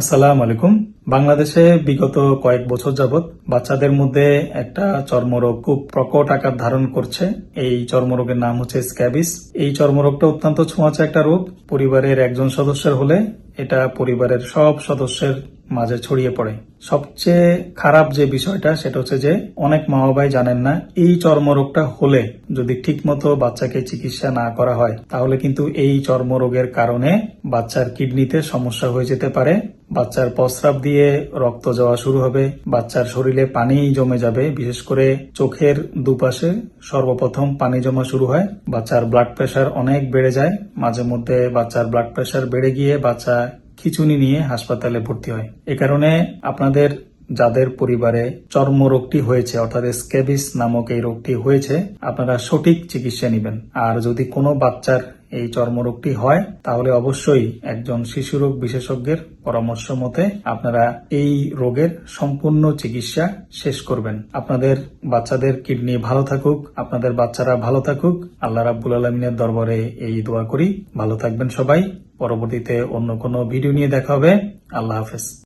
আসসালামু আলাইকুম। বাংলাদেশে বিগত কয়েক বছর যাবৎ বাচ্চাদের মধ্যে একটা চর্মরোগ খুব প্রকট আকার ধারণ করছে। এই চর্মরোগের নাম হচ্ছে স্ক্যাবিস। এই চর্মরোগটা অত্যন্ত ছোঁয়াচে একটা রোগ। পরিবারের একজন সদস্যের হলে এটা পরিবারের সব সদস্যের মাঝে ছড়িয়ে পড়ে। সবচেয়ে খারাপ যে বিষয়টা, সেটা হচ্ছে যে অনেক মা বাবাই জানেন না, এই চর্মরোগটা হলে যদি ঠিকমতো বাচ্চাকে চিকিৎসা না করা হয়, তাহলে কিন্তু এই চর্মরোগের কারণে বাচ্চার কিডনিতে সমস্যা হয়ে যেতে পারে। বাচ্চার প্রস্রাব দিয়ে রক্ত যাওয়া শুরু হবে, বাচ্চার শরীরে পানি জমে যাবে, বিশেষ করে চোখের দুপাশে সর্বপ্রথম পানি জমা শুরু হয়, বাচ্চার ব্লাড প্রেশার অনেক বেড়ে যায়, মাঝে মধ্যে বাচ্চার ব্লাড প্রেশার বেড়ে গিয়ে বাচ্চা খিচুনি নিয়ে হাসপাতালে ভর্তি হয়। এ কারণে আপনাদের যাদের পরিবারে চর্ম রোগটি হয়েছে, অর্থাৎ স্ক্যাবিস নামক এই রোগটি হয়েছে, আপনারা সঠিক চিকিৎসা নেবেন। আর যদি কোনো বাচ্চার এই চর্মরোগটি হয়, তাহলে অবশ্যই একজন শিশু রোগ বিশেষজ্ঞের পরামর্শ মতে আপনারা এই রোগের সম্পূর্ণ চিকিৎসা শেষ করবেন। আপনাদের বাচ্চাদের কিডনি ভালো থাকুক, আপনাদের বাচ্চারা ভালো থাকুক। আল্লাহ রাব্বুল আলমিনের দরবারে এই দোয়া করি। ভালো থাকবেন সবাই। পরবর্তীতে অন্য কোনো ভিডিও নিয়ে দেখা হবে। আল্লাহ হাফেজ।